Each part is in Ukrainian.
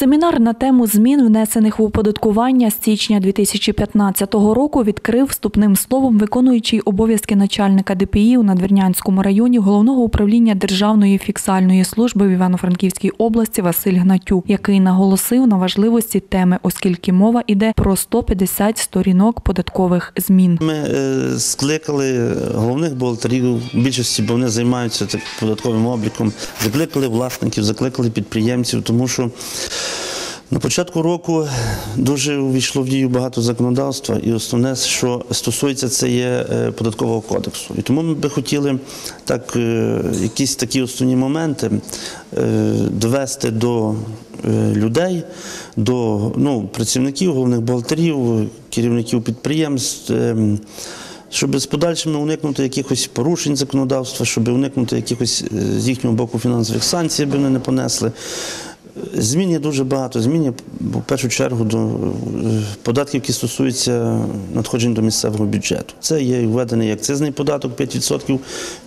Семінар на тему змін, внесених в оподаткування з січня 2015 року, відкрив вступним словом виконуючий обов'язки начальника ДПІ у Надвірнянському районі головного управління Державної фіксальної служби в Івано-Франківській області Василь Гнатюк, який наголосив на важливості теми, оскільки мова йде про 150 сторінок податкових змін. Ми е, скликали головних бухгалтерів, більшості, бо вони займаються так, податковим обліком, закликали власників, закликали підприємців, тому що на початку року дуже увійшло в дію багато законодавства, і основне, що стосується, це є е, податкового кодексу. І тому ми би хотіли так, е, якісь такі основні моменти е, довести до людей, до ну, працівників, головних бухгалтерів, керівників підприємств. щоб з подальшими уникнути якихось порушень законодавства, щоб уникнути якихось з їхнього боку фінансових санкцій, аби вони не понесли. Змін є дуже багато. Змін є, в першу чергу до е, податків, які стосуються надходжень до місцевого бюджету. Це є введений акцизний податок 5%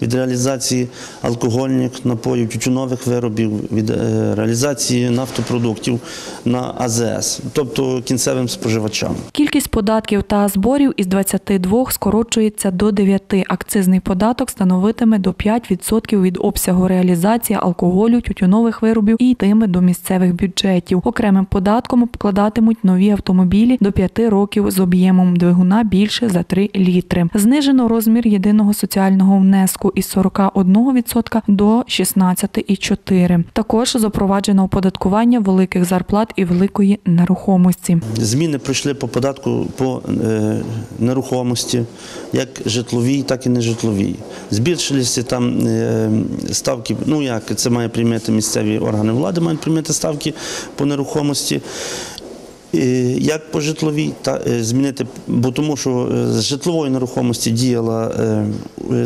від реалізації алкогольних напоїв, тютюнових виробів, від е, реалізації нафтопродуктів на АЗС, тобто кінцевим споживачам. Кількість податків та зборів із 22 скорочується до 9. Акцизний податок становитиме до 5% від обсягу реалізації алкоголю, тютюнових виробів і йтиме до місцевих бюджетів. Окремим податком обкладатимуть нові автомобілі до 5 років з об'ємом двигуна більше за 3 літри. Знижено розмір єдиного соціального внеску із 41% до 16,4%. Також запроваджено оподаткування великих зарплат і великої нерухомості. Зміни пройшли по податку по е, нерухомості, як житловій, так і нежитловій. Збільшилися там е, ставки, ну як це має приймати місцеві органи влади, мають приймати ставки по нерухомості. Е, Як по житловій, та е, змінити, бо тому що е, з житлової нерухомості діяла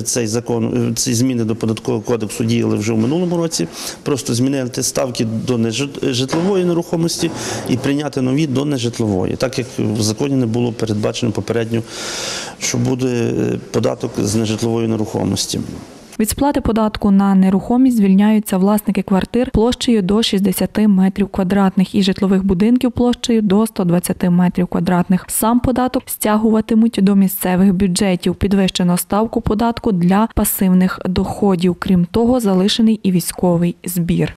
цей закон, ці зміни до податкового кодексу діяли вже в минулому році. Просто змінити ставки до нежит- житлової нерухомості і прийняти нові до нежитлової, так як в законі не було передбачено попередньо, що буде податок з нежитлової нерухомості. Від сплати податку на нерухомість звільняються власники квартир площею до 60 метрів квадратних і житлових будинків площею до 120 метрів квадратних. Сам податок стягуватимуть до місцевих бюджетів. Підвищено ставку податку для пасивних доходів. Крім того, залишений і військовий збір.